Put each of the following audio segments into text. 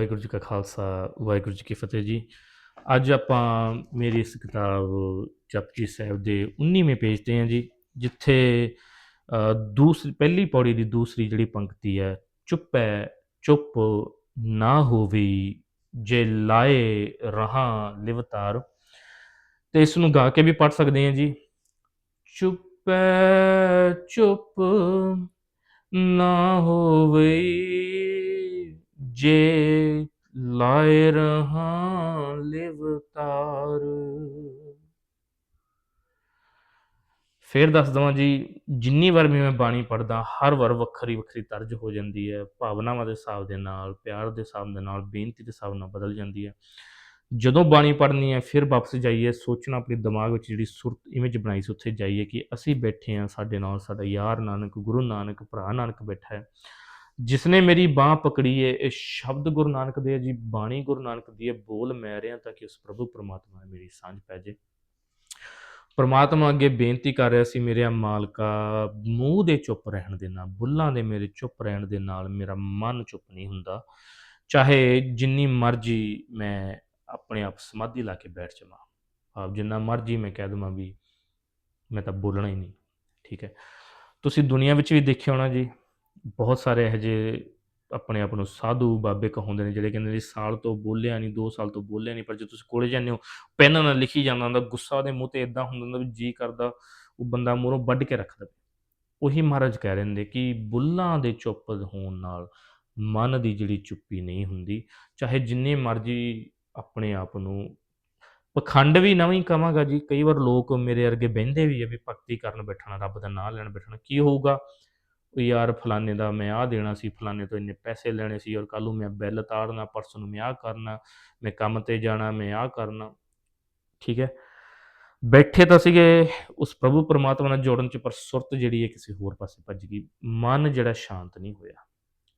ਵਾਹਿਗੁਰੂ ਜੀ ਕਾ ਖਾਲਸਾ, ਵਾਹਿਗੁਰੂ ਜੀ ਕੀ ਫਤਿਹ ਜੀ। ਅੱਜ ਆਪਾਂ ਮੇਰੀ ਇਸ ਕਿਤਾਬ ਜਪਜੀ ਸਾਹਿਬ ਦੇ 19ਵੇਂ ਪੇਜ ਤੇ ਹਾਂ ਜੀ, ਜਿੱਥੇ ਦੂਸਰੀ ਪਹਿਲੀ ਪੌੜੀ ਦੀ ਦੂਸਰੀ ਜਿਹੜੀ ਪੰਕਤੀ ਹੈ, ਚੁੱਪ ਹੈ, ਚੁੱਪ ਨਾ ਹੋਵੀ, ਜੇ ਲਾਏ ਰਹਾ ਲਿਵਤਾਰ। ਤੇ ਇਸ ਨੂੰ ਗਾ ਕੇ ਵੀ ਪੜ ਸਕਦੇ ਹਾਂ ਜੀ। ਚੁੱਪ ਚੁੱਪ ਨਾ ਹੋਵੇ ਜੇ ਲਾਏ ਰਹਾ ਲਿਵਤਾਰ ਫੇਰ ਦੱਸ ਦਵਾਂ ਜੀ, ਜਿੰਨੀ ਵਾਰ ਵੀ ਮੈਂ ਬਾਣੀ ਪੜਦਾ ਹਰ ਵਾਰ ਵੱਖਰੀ ਵੱਖਰੀ ਤਰਜ ਹੋ ਜਾਂਦੀ ਹੈ। ਭਾਵਨਾਵਾਂ ਦੇ ਹਿਸਾਬ ਦੇ ਨਾਲ, ਪਿਆਰ ਦੇ ਹਿਸਾਬ ਦੇ ਨਾਲ, ਬੇਨਤੀ ਦੇ ਹਿਸਾਬ ਨਾਲ ਬਦਲ ਜਾਂਦੀ ਹੈ। ਜਦੋਂ ਬਾਣੀ ਪੜ੍ਹਨੀ ਹੈ, ਫਿਰ ਵਾਪਸ ਜਾਈਏ, ਸੋਚਣਾ ਆਪਣੇ ਦਿਮਾਗ ਵਿੱਚ ਜਿਹੜੀ ਸੁਰਤ ਇਮੇਜ ਬਣਾਈ ਸੀ, ਉੱਥੇ ਜਾਈਏ ਕਿ ਅਸੀਂ ਬੈਠੇ ਹਾਂ, ਸਾਡੇ ਨਾਲ ਸਾਡਾ ਯਾਰ ਨਾਨਕ, ਗੁਰੂ ਨਾਨਕ, ਭਰਾ ਨਾਨਕ ਬੈਠਾ ਹੈ। ਜਿਸਨੇ ਮੇਰੀ ਬਾਹ ਪਕੜੀ ਹੈ ਇਹ ਸ਼ਬਦ ਗੁਰੂ ਨਾਨਕ ਦੇ ਜੀ, ਬਾਣੀ ਗੁਰੂ ਨਾਨਕ ਦੀ ਹੈ ਬੋਲ ਮੈਂ ਰਿਹਾ ਤਾਂ ਕਿ ਉਸ ਪ੍ਰਭੂ ਪਰਮਾਤਮਾ ਮੇਰੀ ਸਾਂਝ ਪੈ ਜੇ। ਪਰਮਾਤਮਾ ਅੱਗੇ ਬੇਨਤੀ ਕਰ ਰਿਹਾ ਸੀ ਮੇਰੇ ਮਾਲਕਾ, ਮੂੰਹ ਦੇ ਚੁੱਪ ਰਹਿਣ ਦੇ ਨਾਲ ਬੁੱਲਾਂ ਦੇ ਮੇਰੇ ਚੁੱਪ ਰਹਿਣ ਦੇ ਨਾਲ ਮੇਰਾ ਮਨ ਚੁੱਪ ਨਹੀਂ ਹੁੰਦਾ। ਚਾਹੇ ਜਿੰਨੀ ਮਰਜ਼ੀ ਮੈਂ ਆਪਣੇ ਆਪ ਸਮਾਧੀ ਲਾ ਕੇ ਬੈਠ ਜਾਵਾਂ। ਆਪ ਜਿੰਨਾ ਮਰਜ਼ੀ ਮੈਂ ਕਹਿ ਦਵਾਂ ਵੀ ਮੈਂ ਤਾਂ ਬੋਲਣਾ ਹੀ ਨਹੀਂ, ਠੀਕ ਹੈ। ਤੁਸੀਂ ਦੁਨੀਆ ਵਿੱਚ ਵੀ ਦੇਖਿਆ ਹੋਣਾ ਜੀ ਬਹੁਤ ਸਾਰੇ ਇਹੋ ਜਿਹੇ ਆਪਣੇ ਆਪ ਨੂੰ ਸਾਧੂ ਬਾਬੇ ਕਹਾਉਂਦੇ ਨੇ ਜਿਹੜੇ ਕਹਿੰਦੇ ਨੇ ਸਾਲ ਤੋਂ ਬੋਲਿਆ ਨਹੀਂ 2 ਸਾਲ ਤੋਂ ਬੋਲਿਆ ਨਹੀਂ, ਪਰ ਜੇ ਤੁਸੀਂ ਕੋਲੇ ਜਾਂਦੇ ਹੋ, ਪੈਨ ਨਾਲ ਲਿਖੀ ਜਾਂਦਾ ਹੁੰਦਾ, ਗੁੱਸਾ ਦੇ ਮੂੰਹ ਤੇ ਇਦਾਂ ਹੁੰਦਾ ਹੁੰਦਾ ਵੀ ਜੀ ਕਰਦਾ, ਉਹ ਬੰਦਾ ਮੂਹਰੋਂ ਵੱਢ ਕੇ ਰੱਖਦਾ ਉਹੀ ਮਹਾਰਾਜ ਕਹਿ ਰਹੇ ਨੇ ਕਿ ਬੁੱਲਾਂ ਦੇ ਚੁੱਪ ਹੋਣ ਨਾਲ ਮਨ ਦੀ ਜਿਹੜੀ ਚੁੱਪੀ ਨਹੀਂ ਹੁੰਦੀ, ਚਾਹੇ ਜਿੰਨੇ ਮਰਜ਼ੀ ਆਪਣੇ ਆਪ ਨੂੰ ਪਖੰਡ ਵੀ ਨਾ ਹੀ ਕਵਾਂਗਾ ਜੀ, ਕਈ ਵਾਰ ਲੋਕ ਮੇਰੇ ਅਰਗੇ ਬਹਿੰਦੇ ਵੀ ਆ ਵੀ ਭਗਤੀ ਕਰਨ ਬੈਠਣਾ, ਰੱਬ ਦਾ ਨਾਮ ਲੈਣ ਬੈਠਣਾ, ਕੀ ਹੋਊਗਾ? ਉਹ ਯਾਰ ਫਲਾਣੇ ਦਾ ਮੈਂ ਆਹ ਦੇਣਾ ਸੀ, ਫਲਾਣੇ ਤੋਂ ਇੰਨੇ ਪੈਸੇ ਲੈਣੇ ਸੀ ਔਰ ਕੱਲ ਨੂੰ ਮੈਂ ਬਿੱਲ ਤਾੜਨਾ, ਪਰਸੋਂ ਨੂੰ ਮੈਂ ਆਹ ਕਰਨਾ, ਮੈਂ ਕੰਮ ਤੇ ਜਾਣਾ, ਮੈਂ ਆਹ ਕਰਨਾ। ਠੀਕ ਹੈ? ਬੈਠੇ ਤਾਂ ਸੀਗੇ, ਉਸ ਪ੍ਰਭੂ ਪਰਮਾਤਮਾ ਨਾਲ ਜੋੜਨ ਚ, ਪਰ ਸੁਰਤ ਜਿਹੜੀ ਹੈ ਕਿਸੇ ਹੋਰ ਪਾਸੇ ਭੱਜ ਗਈ। ਮਨ ਜਿਹੜਾ ਸ਼ਾਂਤ ਨਹੀਂ ਹੋਇਆ।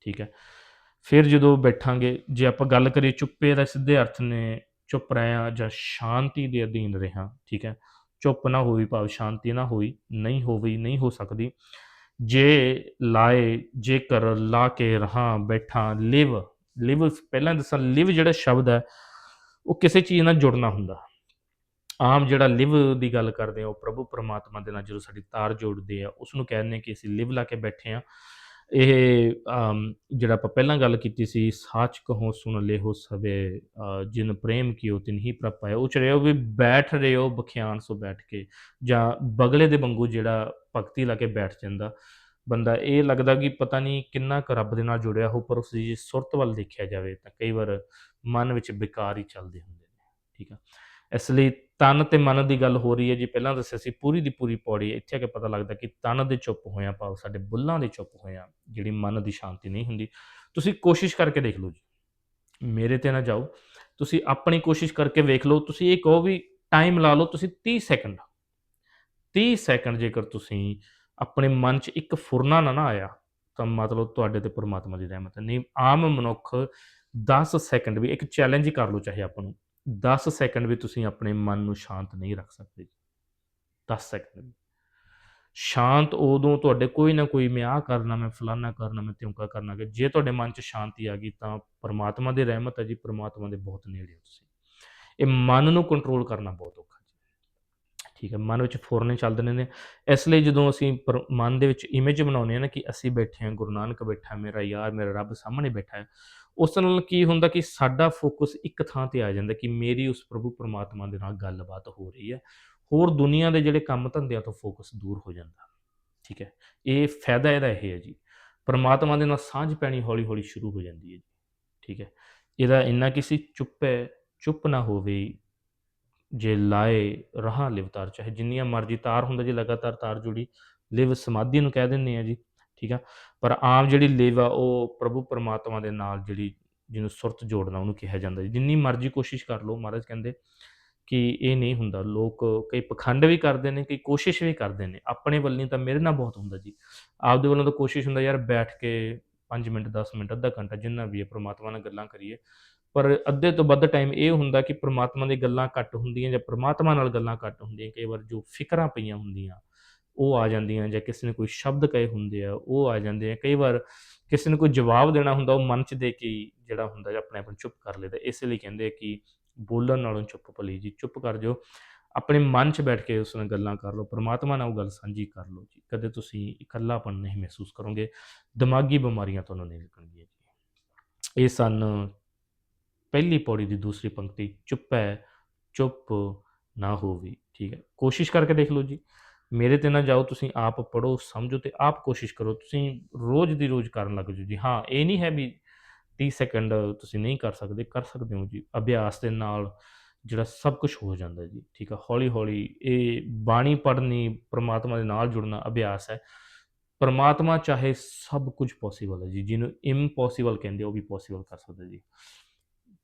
ਠੀਕ ਹੈ? ਫਿਰ ਜਦੋਂ ਬੈਠਾਂਗੇ, ਜੇ ਆਪਾਂ ਗੱਲ ਕਰੀਏ ਚੁੱਪੇ ਦਾ ਸਿੱਧੇ ਅਰਥ ਨੇ, ਚੁੱਪ ਰਹਿਆ ਜਾਂ ਸ਼ਾਂਤੀ ਦੇ ਅਧੀਨ ਰਹਾ। ਠੀਕ ਹੈ? ਚੁੱਪ ਨਾ ਹੋਈ ਭਾਵ ਸ਼ਾਂਤੀ ਨਾ ਹੋਈ, ਨਹੀਂ ਹੋਵੀ ਨਹੀਂ ਹੋ ਸਕਦੀ। ਜੇ ਲਾਏ, ਜੇਕਰ ਲਾ ਕੇ ਰਹਾ, ਬੈਠਾ, ਲਿਵ ਲਿਵ ਪਹਿਲਾਂ ਦੱਸਾਂ, ਲਿਵ ਜਿਹੜਾ ਸ਼ਬਦ ਹੈ, ਉਹ ਕਿਸੇ ਚੀਜ਼ ਨਾਲ ਜੁੜਨਾ ਹੁੰਦਾ। ਆਮ ਜਿਹੜਾ ਲਿਵ ਦੀ ਗੱਲ ਕਰਦੇ ਆ ਉਹ ਪ੍ਰਭੂ ਪਰਮਾਤਮਾ ਦੇ ਨਾਲ ਜਦੋਂ ਸਾਡੀ ਤਾਰ ਜੋੜਦੇ ਆ ਉਸ ਨੂੰ ਕਹਿੰਦੇ ਕਿ ਅਸੀਂ ਲਿਵ ਲਾ ਕੇ ਬੈਠੇ ਆ ਇਹ ਜਿਹੜਾ ਆਪਾਂ ਪਹਿਲਾਂ ਗੱਲ ਕੀਤੀ ਸੀ ਸਾਚ ਕਹੋ ਸੁਣ ਲੇਹੋ ਸਵੇ ਅ, ਜਿਨ ਪ੍ਰੇਮ ਕੀਓ ਤਿਨ ਹੀ ਪ੍ਰਭ ਉਹ ਚ ਰਿਓ ਵੀ ਬੈਠ ਰਿਓ ਬਖਿਆਨ ਸੋ ਬੈਠ ਕੇ ਜਾਂ ਬਗਲੇ ਦੇ ਵਾਂਗੂ ਜਿਹੜਾ ਭਗਤੀ ਲਾ ਕੇ ਬੈਠ ਜਾਂਦਾ ਬੰਦਾ ਇਹ ਲੱਗਦਾ ਕਿ ਪਤਾ ਨਹੀਂ ਕਿੰਨਾ ਕੁ ਰੱਬ ਦੇ ਨਾਲ ਜੁੜਿਆ ਹੋ ਪਰ ਉਸ ਦੀ ਸੁਰਤ ਵੱਲ ਦੇਖਿਆ ਜਾਵੇ ਤਾਂ ਕਈ ਵਾਰ ਮਨ ਵਿੱਚ ਵਿਕਾਰ ਹੀ ਚੱਲਦੇ ਹੁੰਦੇ ਨੇ ਠੀਕ ਆ? ਇਸ ਲਈ ਤਨ ਤੇ ਮਨ ਦੀ ਗੱਲ ਹੋ ਰਹੀ ਹੈ ਜੀ। ਪਹਿਲਾਂ ਦੱਸਿਆ ਸੀ ਪੂਰੀ ਦੀ ਪੂਰੀ ਪੌੜੀ ਇੱਥੇ ਆ ਕੇ ਪਤਾ ਲੱਗਦਾ ਕਿ ਤਨ ਦੇ ਚੁੱਪ ਹੋਇਆ ਭਾਵ ਸਾਡੇ ਬੁੱਲਾਂ ਦੇ ਚੁੱਪ ਹੋਇਆ ਜਿਹੜੀ ਮਨ ਦੀ ਸ਼ਾਂਤੀ ਨਹੀਂ ਹੁੰਦੀ। ਤੁਸੀਂ ਕੋਸ਼ਿਸ਼ ਕਰਕੇ ਦੇਖ ਲਓ ਜੀ। ਮੇਰੇ ਤੇ ਨਾ ਜਾਓ। ਤੁਸੀਂ ਆਪਣੀ ਕੋਸ਼ਿਸ਼ ਕਰਕੇ ਵੇਖ ਲਓ। ਤੁਸੀਂ ਇਹ ਕਹੋ ਵੀ ਟਾਈਮ ਲਾ ਲਓ, ਤੁਸੀਂ 30 ਸੈਕਿੰਡ 30 ਸੈਕਿੰਡ ਜੇਕਰ ਤੁਸੀਂ ਆਪਣੇ ਮਨ 'ਚ ਇੱਕ ਫੁਰਨਾ ਨਾ ਨਾ ਆਇਆ, ਤਾਂ ਮਤਲਬ ਤੁਹਾਡੇ ਤੇ ਪਰਮਾਤਮਾ ਦੀ ਰਹਿਮਤ ਹੈ। ਨਹੀਂ, ਆਮ ਮਨੁੱਖ 10 ਸੈਕਿੰਡ ਵੀ ਇੱਕ ਚੈਲੰਜ ਕਰ ਲਓ, ਚਾਹੇ ਆਪਾਂ ਨੂੰ। 10 ਸੈਕਿੰਡ ਵੀ ਤੁਸੀਂ ਆਪਣੇ ਮਨ ਨੂੰ ਸ਼ਾਂਤ ਨਹੀਂ ਰੱਖ ਸਕਦੇ 10 ਸੈਕਿੰਡ ਸ਼ਾਂਤ ਉਦੋਂ ਤੁਹਾਡੇ ਕੋਈ ਨਾ ਕੋਈ ਮੈਂ ਆਹ ਕਰਨਾ, ਮੈਂ ਫਲਾਨਾ ਕਰਨਾ, ਮੈਂ ਤਿਉਂਕਾ ਕਰਨਾ ਕਿ ਜੇ ਤੁਹਾਡੇ ਮਨ 'ਚ ਸ਼ਾਂਤੀ ਆ ਗਈ ਤਾਂ ਪਰਮਾਤਮਾ ਦੀ ਰਹਿਮਤ ਹੈ ਜੀ, ਪਰਮਾਤਮਾ ਦੇ ਬਹੁਤ ਨੇੜੇ ਹੋ ਤੁਸੀਂ। ਇਹ ਮਨ ਨੂੰ ਕੰਟਰੋਲ ਕਰਨਾ ਬਹੁਤ ਔਖਾ ਠੀਕ ਹੈ, ਮਨ ਵਿੱਚ ਫੁਰਨੇ ਚੱਲਦੇ ਨੇ। ਇਸ ਲਈ ਜਦੋਂ ਅਸੀਂ ਪਰ- ਮਨ ਦੇ ਵਿੱਚ ਇਮੇਜ ਬਣਾਉਂਦੇ ਹਾਂ ਨਾ ਕਿ ਅਸੀਂ ਬੈਠੇ ਹਾਂ, ਗੁਰੂ ਨਾਨਕ ਬੈਠਾ ਮੇਰਾ ਯਾਰ, ਮੇਰਾ ਰੱਬ ਸਾਹਮਣੇ ਬੈਠਾ ਹੈ, ਉਸ ਨਾਲ ਕੀ ਹੁੰਦਾ ਕਿ ਸਾਡਾ ਫੋਕਸ ਇੱਕ ਥਾਂ ਤੇ ਆ ਜਾਂਦਾ ਕਿ ਮੇਰੀ ਉਸ ਪ੍ਰਭੂ ਪਰਮਾਤਮਾ ਦੇ ਨਾਲ ਗੱਲਬਾਤ ਹੋ ਰਹੀ ਹੈ। ਹੋਰ ਦੁਨੀਆ ਦੇ ਜਿਹੜੇ ਕੰਮ ਧੰਦਿਆਂ ਤੋਂ ਫੋਕਸ ਦੂਰ ਹੋ ਜਾਂਦਾ। ਠੀਕ ਹੈ, ਇਹ ਫਾਇਦਾ ਇਹਦਾ ਇਹ ਹੈ ਜੀ, ਪਰਮਾਤਮਾ ਦੇ ਨਾਲ ਸਾਂਝ ਪੈਣੀ ਹੌਲੀ ਹੌਲੀ ਸ਼ੁਰੂ ਹੋ ਜਾਂਦੀ ਹੈ ਜੀ। ਠੀਕ ਹੈ, ਇਹਦਾ ਇੰਨਾ ਕਿਸੇ ਚੁੱਪ ਹੈ, ਚੁੱਪ ਨਾ ਹੋਵੇ ਜੇ ਲਾਏ ਰਹਾ ਲਿਵਤਾਰ, ਚਾਹੇ ਜਿੰਨੀਆਂ ਮਰਜ਼ੀ ਤਾਰ ਹੁੰਦਾ ਜੀ, ਲਗਾਤਾਰ ਤਾਰ ਜੁੜੀ ਲਿਵ ਸਮਾਧੀ ਨੂੰ ਕਹਿ ਦਿੰਦੇ ਆ ਜੀ, ਠੀਕ ਆ? ਪਰ ਆਮ ਜਿਹੜੀ ਲਿਵ ਆ, ਉਹ ਪ੍ਰਭੂ ਪਰਮਾਤਮਾ ਦੇ ਨਾਲ ਜਿਹੜੀ ਜਿਹਨੂੰ ਸੁਰਤ ਜੋੜਨਾ ਉਹਨੂੰ ਕਿਹਾ ਜਾਂਦਾ ਜੀ। ਜਿੰਨੀ ਮਰਜ਼ੀ ਕੋਸ਼ਿਸ਼ ਕਰ ਲਓ, ਮਹਾਰਾਜ ਕਹਿੰਦੇ ਕਿ ਇਹ ਨਹੀਂ ਹੁੰਦਾ। ਲੋਕ ਕਈ ਪਖੰਡ ਵੀ ਕਰਦੇ ਨੇ, ਕਈ ਕੋਸ਼ਿਸ਼ ਵੀ ਕਰਦੇ ਨੇ। ਆਪਣੇ ਵੱਲੋਂ ਤਾਂ ਮੇਰੇ ਨਾਲ ਬਹੁਤ ਹੁੰਦਾ ਜੀ। ਆਪਦੇ ਵੱਲੋਂ ਤਾਂ ਕੋਸ਼ਿਸ਼ ਹੁੰਦਾ, ਯਾਰ ਬੈਠ ਕੇ 5 ਮਿੰਟ 10 ਮਿੰਟ, ਅੱਧਾ ਘੰਟਾ ਜਿੰਨਾ ਵੀ ਹੈ, ਪ੍ਰਮਾਤਮਾ ਨਾਲ ਗੱਲਾਂ ਕਰੀਏ। ਪਰ ਅੱਧੇ ਤੋਂ ਵੱਧ ਟਾਈਮ ਇਹ ਹੁੰਦਾ ਕਿ ਪ੍ਰਮਾਤਮਾ ਦੀ ਗੱਲਾਂ ਘੱਟ ਹੁੰਦੀਆਂ ਜਾਂ ਪ੍ਰਮਾਤਮਾ ਨਾਲ ਗੱਲਾਂ ਘੱਟ ਹੁੰਦੀਆਂ। ਕਈ ਵਾਰ ਜੋ ਫਿਕਰਾਂ ਪਈਆਂ ਹੁੰਦੀਆਂ, ਉਹ ਆ ਜਾਂਦੀਆਂ ਜਾਂ ਕਿਸੇ ਨੇ ਕੋਈ ਸ਼ਬਦ ਕਹੇ ਹੁੰਦੇ ਆ, ਉਹ ਆ ਜਾਂਦੇ ਆ। ਕਈ ਵਾਰ ਕਿਸੇ ਨੂੰ ਕੋਈ ਜਵਾਬ ਦੇਣਾ ਹੁੰਦਾ, ਉਹ ਮਨ 'ਚ ਦੇ ਕੇ ਹੀ ਜਿਹੜਾ ਹੁੰਦਾ ਆਪਣੇ ਆਪ ਨੂੰ ਚੁੱਪ ਕਰ ਲੈਂਦਾ ਇਸੇ ਲਈ ਕਹਿੰਦੇ ਆ ਕਿ ਬੋਲਣ ਨਾਲੋਂ ਚੁੱਪ ਭਲੀ ਜੀ, ਚੁੱਪ ਕਰ ਜਾਓ। ਆਪਣੇ ਮਨ 'ਚ ਬੈਠ ਕੇ ਉਸ ਨਾਲ ਗੱਲਾਂ ਕਰ ਲਓ, ਪਰਮਾਤਮਾ ਨਾਲ ਉਹ ਗੱਲ ਸਾਂਝੀ ਕਰ ਲਓ ਜੀ। ਕਦੇ ਤੁਸੀਂ ਇਕੱਲਾਪਨ ਨਹੀਂ ਮਹਿਸੂਸ ਕਰੋਗੇ, ਦਿਮਾਗੀ ਬਿਮਾਰੀਆਂ ਤੁਹਾਨੂੰ ਨਹੀਂ ਲੱਗਣਗੀਆਂ ਜੀ। ਇਹ ਸਨ ਪਹਿਲੀ ਪੌੜੀ ਦੀ ਦੂਸਰੀ ਪੰਕਤੀ ਚੁੱਪ ਹੈ, ਚੁੱਪ ਨਾ ਹੋਵੀ, ਠੀਕ ਹੈ। ਕੋਸ਼ਿਸ਼ ਕਰਕੇ ਦੇਖ ਲਓ ਜੀ, ਮੇਰੇ ਤੇ ਨਾ ਜਾਓ, ਤੁਸੀਂ ਆਪ ਪੜੋ ਸਮਝੋ ਤੇ ਆਪ ਕੋਸ਼ਿਸ਼ ਕਰੋ, ਤੁਸੀਂ ਰੋਜ਼ ਦੀ ਰੋਜ਼ ਕਰਨ ਲੱਗ ਜਾਓ ਜੀ। ਹਾਂ, ਇਹ ਨਹੀਂ ਹੈ ਵੀ 30 ਸੈਕਿੰਡ ਤੁਸੀਂ ਨਹੀਂ ਕਰ ਸਕਦੇ ਕਰ ਸਕਦੇ ਹੋ ਜੀ। ਅਭਿਆਸ ਦੇ ਨਾਲ ਜਿਹੜਾ ਸਭ ਕੁਝ ਹੋ ਜਾਂਦਾ ਜੀ, ਠੀਕ ਆ ਹੌਲੀ ਹੌਲੀ ਇਹ ਬਾਣੀ ਪੜ੍ਹਨੀ, ਪ੍ਰਮਾਤਮਾ ਦੇ ਨਾਲ ਜੁੜਨਾ ਅਭਿਆਸ ਹੈ। ਪ੍ਰਮਾਤਮਾ ਚਾਹੇ ਸਭ ਕੁਝ ਪੋਸੀਬਲ ਹੈ ਜੀ, ਜਿਹਨੂੰ ਇੰਪੋਸੀਬਲ ਕਹਿੰਦੇ ਉਹ ਵੀ ਪੋਸੀਬਲ ਕਰ ਸਕਦਾ ਜੀ।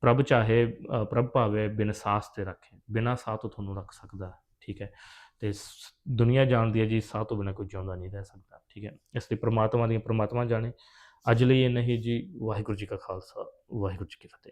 ਪ੍ਰਭ ਚਾਹੇ ਪ੍ਰਭ ਭਾਵੇ ਬਿਨ ਸਾਸ ਤੇ ਰੱਖੇ, ਬਿਨਾ ਸਾਹ ਤੋਂ ਤੁਹਾਨੂੰ ਰੱਖ ਸਕਦਾ ਠੀਕ ਹੈ? ਤੇ ਸ- ਦੁਨੀਆ ਜਾਣਦੀ ਹੈ ਜੀ, ਸਾਹ ਤੋਂ ਬਿਨਾ ਕੋਈ ਜਿਉਂਦਾ ਨਹੀਂ ਰਹਿ ਸਕਦਾ, ਠੀਕ ਹੈ? ਇਸ ਲਈ ਪ੍ਰਮਾਤਮਾ ਦੀਆਂ ਪ੍ਰਮਾਤਮਾ ਜਾਣੇ। ਅੱਜ ਲਈ ਇਹ ਨਹੀਂ ਜੀ, ਵਾਹਿਗੁਰੂ ਜੀ ਕਾ ਖਾਲਸਾ, ਵਾਹਿਗੁਰੂ ਜੀ ਕੀ ਫਤਿਹ।